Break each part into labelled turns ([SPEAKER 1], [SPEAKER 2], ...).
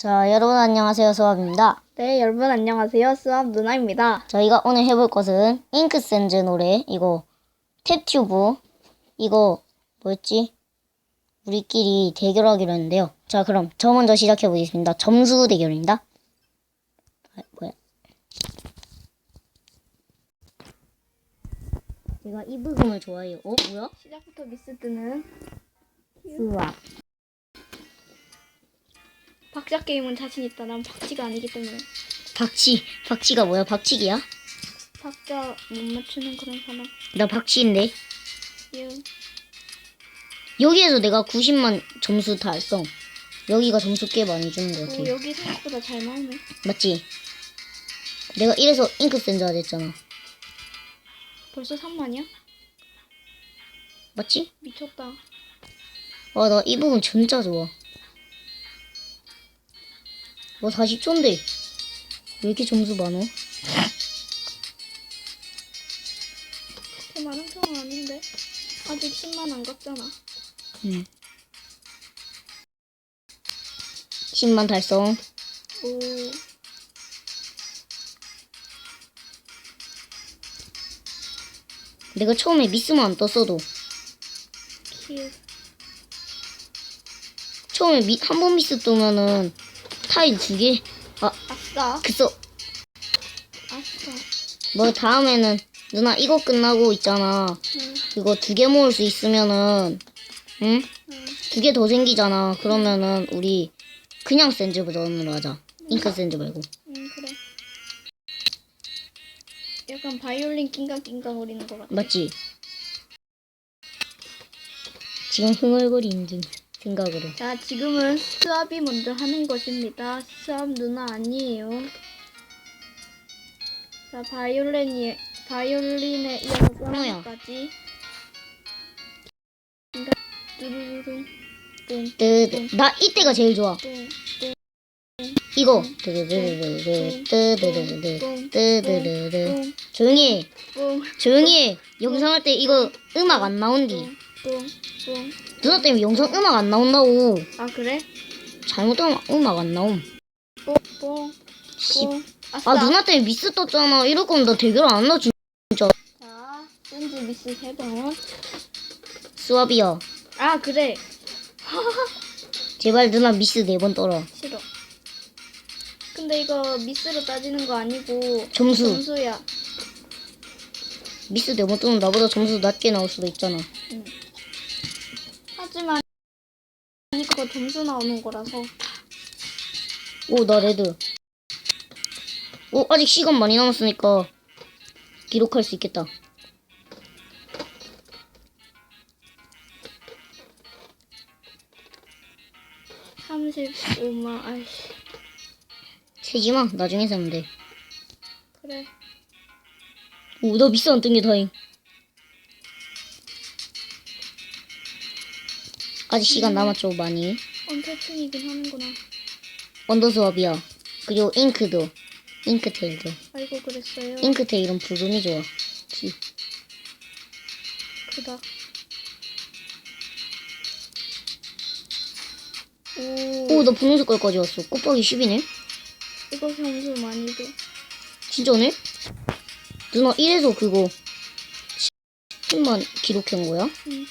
[SPEAKER 1] 자, 여러분 안녕하세요. 수업입니다.
[SPEAKER 2] 네, 여러분 안녕하세요. 수업 누나입니다.
[SPEAKER 1] 저희가 오늘 해볼 것은 잉크샌즈 노래, 이거 탭튜브, 이거 뭐였지? 우리끼리 대결하기로 했는데요. 자, 그럼 저 먼저 시작해 보겠습니다. 점수 대결입니다. 아, 뭐야? 제가 이 부분을 좋아해요. 어, 뭐야?
[SPEAKER 2] 시작부터 미스 뜨는
[SPEAKER 1] 수학.
[SPEAKER 2] 박자 게임은 자신 있다. 난 박치가 아니기 때문에
[SPEAKER 1] 박치. 박치가 뭐야? 박치기야?
[SPEAKER 2] 박자 못 맞추는 그런 사람.
[SPEAKER 1] 나 박치인데.
[SPEAKER 2] 예.
[SPEAKER 1] 여기에서 내가 90만 점수 달성. 여기가 점수 꽤 많이 주는 것 같아.
[SPEAKER 2] 오, 여기 생각보다 잘 나오네.
[SPEAKER 1] 맞지? 내가 이래서 잉크샌드가 됐잖아.
[SPEAKER 2] 벌써 3만이야?
[SPEAKER 1] 맞지?
[SPEAKER 2] 미쳤다.
[SPEAKER 1] 아, 나 이 부분 진짜 좋아. 뭐 40초인데. 왜 이렇게 점수 많어?
[SPEAKER 2] 그렇게 많은 편은 아닌데 아직 10만 안 갔잖아.
[SPEAKER 1] 응. 10만 달성.
[SPEAKER 2] 오,
[SPEAKER 1] 내가 처음에 미스만 안 떴어도.
[SPEAKER 2] 키.
[SPEAKER 1] 처음에 미, 한번 미스 뜨면은 타일 두 개. 아,
[SPEAKER 2] 아싸.
[SPEAKER 1] 그쵸.
[SPEAKER 2] 아싸.
[SPEAKER 1] 뭐 다음에는 누나 이거 끝나고 있잖아.
[SPEAKER 2] 응,
[SPEAKER 1] 이거 두 개 모을 수 있으면은 응?
[SPEAKER 2] 응.
[SPEAKER 1] 두 개 더 생기잖아. 그러면은 우리 그냥 샌즈 버전으로 하자. 잉크 샌즈 말고.
[SPEAKER 2] 응, 그래. 약간 바이올린 낑강낑강 거리는 것 같아.
[SPEAKER 1] 맞지? 지금 흥얼거리는 중 생각으로.
[SPEAKER 2] 자, 지금은 수압이 먼저 하는 것입니다. 수압 누나 아니에요. 자, 바이올린이 바이올린에 이어서
[SPEAKER 1] 뜨드. 나 이때가 제일 좋아.
[SPEAKER 2] 뚱,
[SPEAKER 1] 이거. 뜨드드드드 뜨드드드 뜨드드드.
[SPEAKER 2] 뚱,
[SPEAKER 1] 조용히 해.
[SPEAKER 2] 뿡,
[SPEAKER 1] 조용히 해. 영상 할 때 이거 음악 안 나온디.
[SPEAKER 2] 뿡, 뿡.
[SPEAKER 1] 누나 때문에 영상 음악 안 나온다고.
[SPEAKER 2] 아, 그래?
[SPEAKER 1] 잘못하면 음악 안 나옴.
[SPEAKER 2] 뿡, 뿡,
[SPEAKER 1] 씨.
[SPEAKER 2] 뿡. 아싸.
[SPEAKER 1] 아 누나 때문에 미스 떴잖아. 이럴 거면 나 대결 안 한다 진짜.
[SPEAKER 2] 자, 샌즈 미스 세 번.
[SPEAKER 1] 수압이야.
[SPEAKER 2] 아, 그래.
[SPEAKER 1] 제발 누나 미스 네번 떠라.
[SPEAKER 2] 싫어. 근데 이거 미스로 따지는 거 아니고
[SPEAKER 1] 점수.
[SPEAKER 2] 점수야.
[SPEAKER 1] 미스 네번 뜨면 나보다 점수 낮게 나올 수도 있잖아.
[SPEAKER 2] 하지만 이거 점수 나오는 거라서
[SPEAKER 1] 오, 나 레드. 오, 아직 시간 많이 남았으니까 기록할 수 있겠다.
[SPEAKER 2] 삼십오만 아이씨.
[SPEAKER 1] 세지 마. 나중에 사면 돼.
[SPEAKER 2] 그래.
[SPEAKER 1] 오, 나 미스 안 뜬 게 다행. 아직 시간 남았죠, 많이.
[SPEAKER 2] 언패충이긴 하는구나.
[SPEAKER 1] 언더 수업이야. 그리고 잉크도. 잉크테일도.
[SPEAKER 2] 아이고 그랬어요.
[SPEAKER 1] 잉크테일은 부름이 좋아. 지.
[SPEAKER 2] 크다. 오,
[SPEAKER 1] 오, 나 분홍 색깔까지 왔어. 곱하기 10이네?
[SPEAKER 2] 이거 점수 많이 돼.
[SPEAKER 1] 진짜네? 누나 이래서 그거 10만 기록한 거야?
[SPEAKER 2] 응.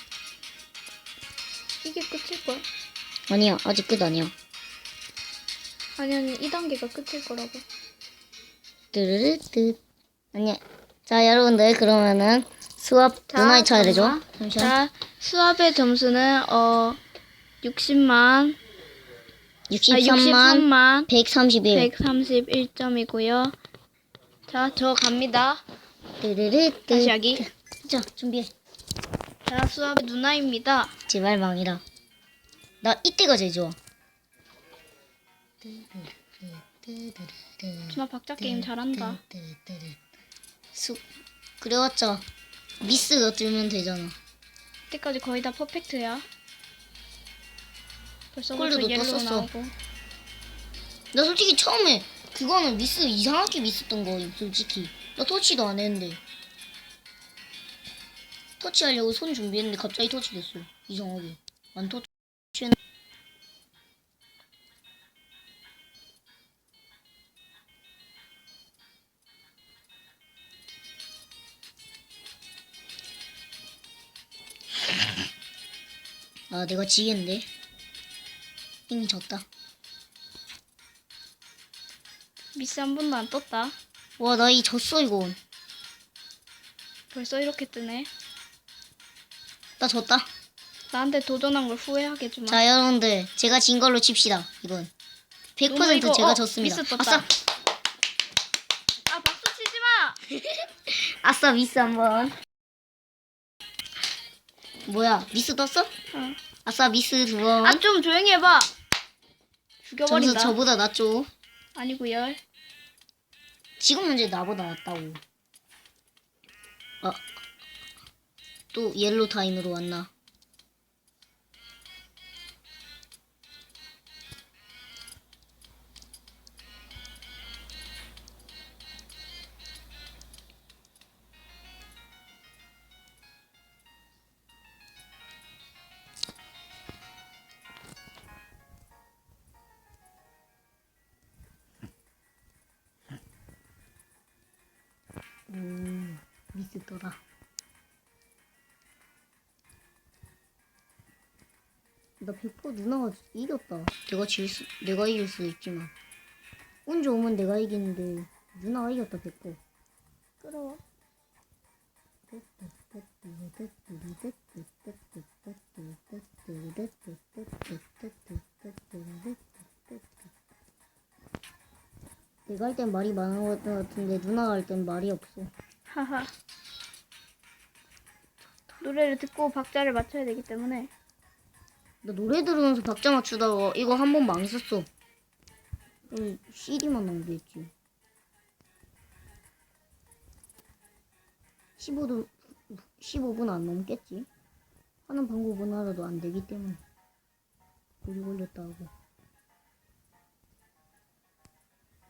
[SPEAKER 2] 이게 끝일 거야?
[SPEAKER 1] 아니야 아직 끝 아니야
[SPEAKER 2] 아니 아니 이 단계가 끝일 거라고.
[SPEAKER 1] 뜨르르뜨 아니야 자 여러분들 그러면은 수업 누나의 차례죠. 잠시만
[SPEAKER 2] 자, 수압의 점수는 어 60만
[SPEAKER 1] 63만
[SPEAKER 2] 아, 63만
[SPEAKER 1] 131
[SPEAKER 2] 131점이고요. 자, 저 갑니다.
[SPEAKER 1] 뜨르르뜨
[SPEAKER 2] 다시 하기.
[SPEAKER 1] 자 준비해
[SPEAKER 2] 자, 수압의 누나입니다.
[SPEAKER 1] 제발 망이라 나 이때가 제일 좋아
[SPEAKER 2] 누나 박자 게임 잘한다.
[SPEAKER 1] 수 그래왔자 미스가 뜨면 되잖아
[SPEAKER 2] 이때까지 거의 다 퍼펙트야. 벌써
[SPEAKER 1] 골드도
[SPEAKER 2] 벌써 옐로우
[SPEAKER 1] 떴었어.
[SPEAKER 2] 나오고.
[SPEAKER 1] 나 솔직히 처음에 그거는 미스 이상하게 미스던 거 솔직히 나 터치도 안 했는데 터치하려고 손 준비했는데 갑자기 터치됐어요. 이상하게. 안 터치했는데. 아, 내가 지겠는데. 이미 졌다.
[SPEAKER 2] 미스 한 번도 안 떴다.
[SPEAKER 1] 와, 나 이 졌어, 이건.
[SPEAKER 2] 벌써 이렇게 뜨네.
[SPEAKER 1] 나 졌다
[SPEAKER 2] 나한테 도전한 걸 후회하겠지만.
[SPEAKER 1] 자 여러분들 제가 진 걸로 칩시다 이건 100%
[SPEAKER 2] 누나 이거,
[SPEAKER 1] 제가
[SPEAKER 2] 어,
[SPEAKER 1] 졌습니다
[SPEAKER 2] 미스 떴다.
[SPEAKER 1] 아싸
[SPEAKER 2] 아 박수 치지 마.
[SPEAKER 1] 아싸 미스 한번 뭐야 미스 떴어?
[SPEAKER 2] 어.
[SPEAKER 1] 아싸 미스 두 번
[SPEAKER 2] 아 좀 조용히 해봐.
[SPEAKER 1] 점수
[SPEAKER 2] 죽여버린다.
[SPEAKER 1] 저보다 낫죠
[SPEAKER 2] 아니고요.
[SPEAKER 1] 지금 문제 나보다 낫다고 아, 또 옐로 타임으로 왔나? 오 미스 떠라 나100% 누나가 이겼다 내가 질 수, 내가 이길 수도 있지만 운 좋으면 내가 이기는데 누나가 이겼다 100%
[SPEAKER 2] 끌어와.
[SPEAKER 1] 내가 할 땐 말이 많은 것 같은데 누나가 할 땐 말이 없어.
[SPEAKER 2] 하하. 노래를 듣고 박자를 맞춰야 되기 때문에
[SPEAKER 1] 나 노래 들으면서 박자 맞추다가 이거 한 번 망했었어. 음, CD만 낭비했지. 15도 15분 안 넘겠지. 하는 방법은 알아도 안 되기 때문에 오래 걸렸다 하고.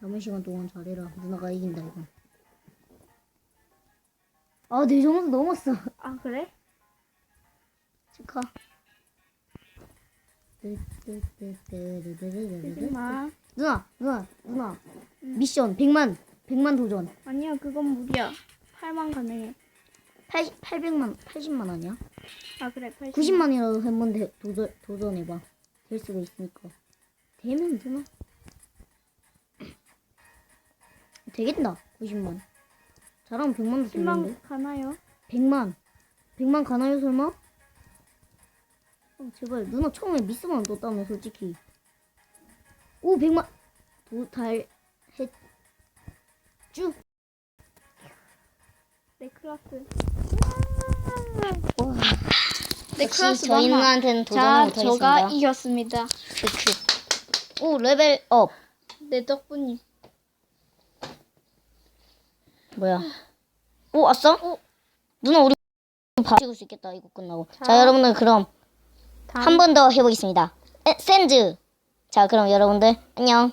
[SPEAKER 1] 남은 시간 동안 잘해라. 누나가 이긴다 이건. 아, 내 점수 넘었어.
[SPEAKER 2] 아 그래?
[SPEAKER 1] 축하.
[SPEAKER 2] 하지마.
[SPEAKER 1] 누나, 누나, 누나. 미션 100만, 100만 도전.
[SPEAKER 2] 아니야 그건 무리야. 8만 가능해.
[SPEAKER 1] 80, 800만, 80만 아니야?
[SPEAKER 2] 아 그래 80만.
[SPEAKER 1] 90만이라도 한번 대- 도전, 도전해봐. 될 수가 있으니까. 되면 되나? 되겠다. 90만. 잘하면 100만도 되는데.
[SPEAKER 2] 10만 가나요?
[SPEAKER 1] 100만. 100만 가나요, 설마? 어, 제발. 누나 처음에 미스만 떴다며, 솔직히. 오, 100만. 도달, 했, 쭉.
[SPEAKER 2] 내 클라스.
[SPEAKER 1] 와.
[SPEAKER 2] 내
[SPEAKER 1] 역시
[SPEAKER 2] 클라스
[SPEAKER 1] 저희
[SPEAKER 2] 많아.
[SPEAKER 1] 누나한테는 도전을
[SPEAKER 2] 자
[SPEAKER 1] 못하겠습니다.
[SPEAKER 2] 저가 이겼습니다.
[SPEAKER 1] 큐큐. 오, 레벨 업.
[SPEAKER 2] 내 덕분이.
[SPEAKER 1] 뭐야? 오, 아싸?
[SPEAKER 2] 오.
[SPEAKER 1] 누나, 우리 봐 찍을 수 있겠다, 이거 끝나고. 자,
[SPEAKER 2] 자.
[SPEAKER 1] 여러분들, 그럼 한 번 더 해보겠습니다. 에, 샌즈. 자, 그럼 여러분들, 안녕.